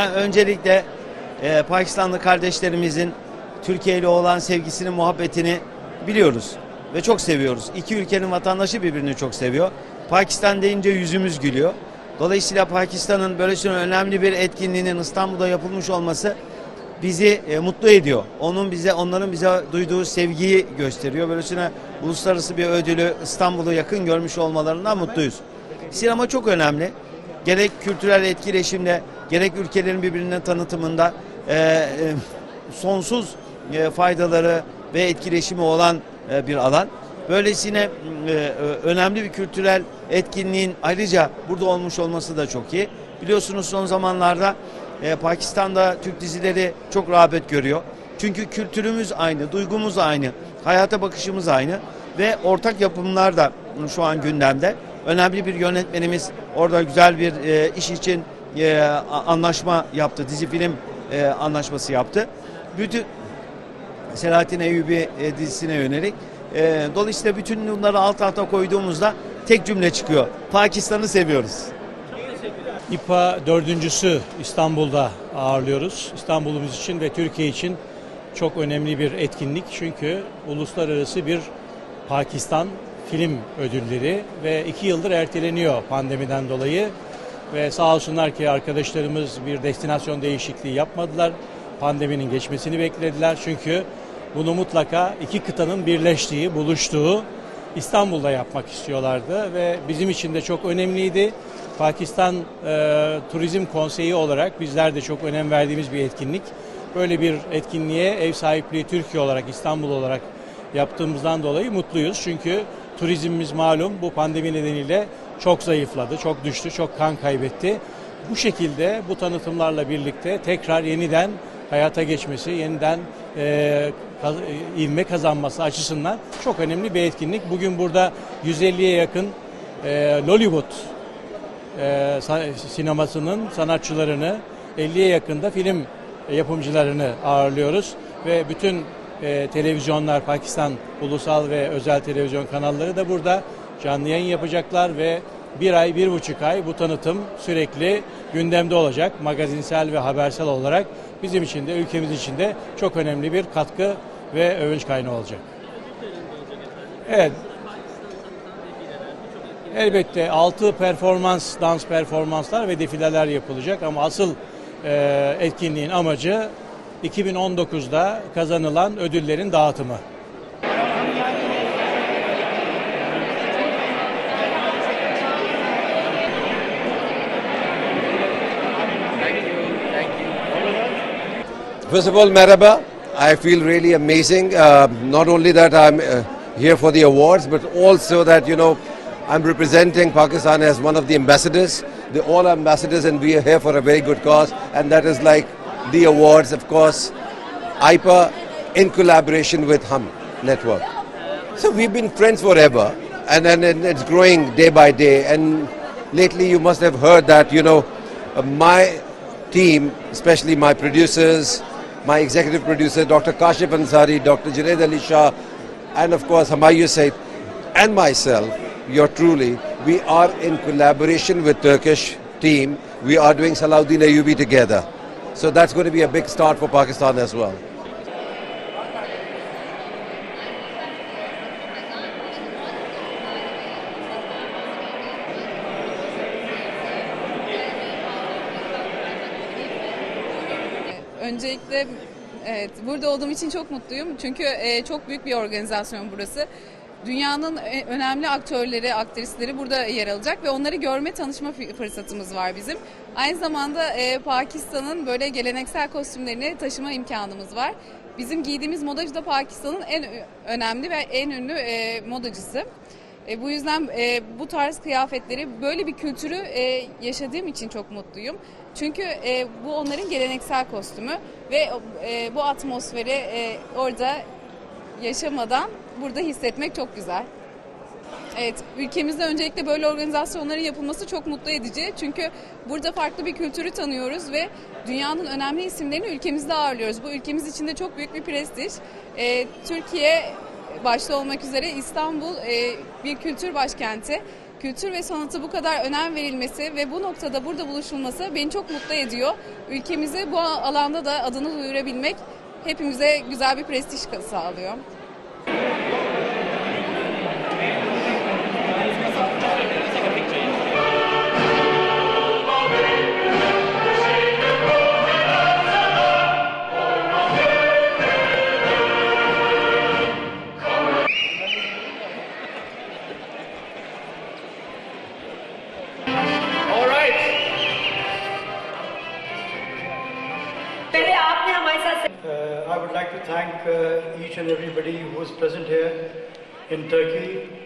Ben öncelikle e, Pakistanlı kardeşlerimizin Türkiye ile olan sevgisini, muhabbetini biliyoruz ve çok seviyoruz. İki ülkenin vatandaşı birbirini çok seviyor. Pakistan deyince yüzümüz gülüyor. Dolayısıyla Pakistan'ın böylesine önemli bir etkinliğinin İstanbul'da yapılmış olması bizi e, mutlu ediyor. Onun bize onların bize duyduğu sevgiyi gösteriyor. Böylesine uluslararası bir ödülü İstanbul'u yakın görmüş olmalarından mutluyuz. Sinema çok önemli. Gerek kültürel etkileşimde, gerek ülkelerin birbirinin tanıtımında e, e, sonsuz e, faydaları ve etkileşimi olan e, bir alan. Böylesine e, e, önemli bir kültürel etkinliğin ayrıca burada olmuş olması da çok iyi. Biliyorsunuz son zamanlarda e, Pakistan'da Türk dizileri çok rağbet görüyor. Çünkü kültürümüz aynı, duygumuz aynı, hayata bakışımız aynı ve ortak yapımlar da şu an gündemde. Önemli bir yönetmenimiz orada güzel bir e, iş için e, anlaşma yaptı, dizi film e, anlaşması yaptı. Bütün Selahattin Eyyubi e, dizisine yönelik. E, dolayısıyla bütün bunları alt alta koyduğumuzda tek cümle çıkıyor. Pakistan'ı seviyoruz. İPA dördüncüsü İstanbul'da ağırlıyoruz. İstanbul'umuz için ve Türkiye için çok önemli bir etkinlik. Çünkü uluslararası bir Pakistan film ödülleri ve iki yıldır erteleniyor pandemiden dolayı. Ve sağ olsunlar ki arkadaşlarımız bir destinasyon değişikliği yapmadılar. Pandeminin geçmesini beklediler. Çünkü bunu mutlaka iki kıtanın birleştiği, buluştuğu İstanbul'da yapmak istiyorlardı ve bizim için de çok önemliydi. Pakistan e, Turizm Konseyi olarak bizler de çok önem verdiğimiz bir etkinlik. Böyle bir etkinliğe ev sahipliği Türkiye olarak, İstanbul olarak yaptığımızdan dolayı mutluyuz. Çünkü turizmimiz malum bu pandemi nedeniyle çok zayıfladı, çok düştü, çok kan kaybetti. Bu şekilde bu tanıtımlarla birlikte tekrar yeniden hayata geçmesi, yeniden e, kaz- e, ivme kazanması açısından çok önemli bir etkinlik. Bugün burada 150'ye yakın e, Lollywood e, sinemasının sanatçılarını 50'ye yakında film yapımcılarını ağırlıyoruz ve bütün e, televizyonlar Pakistan ulusal ve özel televizyon kanalları da burada canlı yayın yapacaklar ve bir ay, bir buçuk ay bu tanıtım sürekli gündemde olacak. Magazinsel ve habersel olarak bizim için de ülkemiz için de çok önemli bir katkı ve övünç kaynağı olacak. Evet, Elbette 6 performans, dans performanslar ve defileler yapılacak ama asıl e, etkinliğin amacı 2019'da kazanılan ödüllerin dağıtımı. First of all, Merhaba. I feel really amazing. Uh, not only that I'm uh, here for the awards, but also that, you know, I'm representing Pakistan as one of the ambassadors. They're all ambassadors, and we are here for a very good cause, and that is like the awards, of course, IPA in collaboration with Hum Network. So we've been friends forever, and, and, and it's growing day by day. And lately, you must have heard that, you know, uh, my team, especially my producers, my executive producer, Dr. Kashif Ansari, Dr. Junaid Ali Shah, and of course, Hamayu Said, and myself, you're truly, we are in collaboration with Turkish team. We are doing Salahuddin Ayyubi together. So that's going to be a big start for Pakistan as well. Öncelikle evet burada olduğum için çok mutluyum. Çünkü e, çok büyük bir organizasyon burası. Dünyanın e, önemli aktörleri, aktrisleri burada yer alacak ve onları görme, tanışma fı- fırsatımız var bizim. Aynı zamanda e, Pakistan'ın böyle geleneksel kostümlerini taşıma imkanımız var. Bizim giydiğimiz modacı da Pakistan'ın en önemli ve en ünlü e, modacısı. E, bu yüzden e, bu tarz kıyafetleri, böyle bir kültürü e, yaşadığım için çok mutluyum. Çünkü e, bu onların geleneksel kostümü ve e, bu atmosferi e, orada yaşamadan burada hissetmek çok güzel. Evet, ülkemizde öncelikle böyle organizasyonların yapılması çok mutlu edici. Çünkü burada farklı bir kültürü tanıyoruz ve dünyanın önemli isimlerini ülkemizde ağırlıyoruz. Bu ülkemiz için de çok büyük bir prestij. Ee, Türkiye başta olmak üzere İstanbul e, bir kültür başkenti. kültür ve sanatı bu kadar önem verilmesi ve bu noktada burada buluşulması beni çok mutlu ediyor. Ülkemize bu alanda da adını duyurabilmek hepimize güzel bir prestij sağlıyor. I would like to thank uh, each and everybody who is present here in Turkey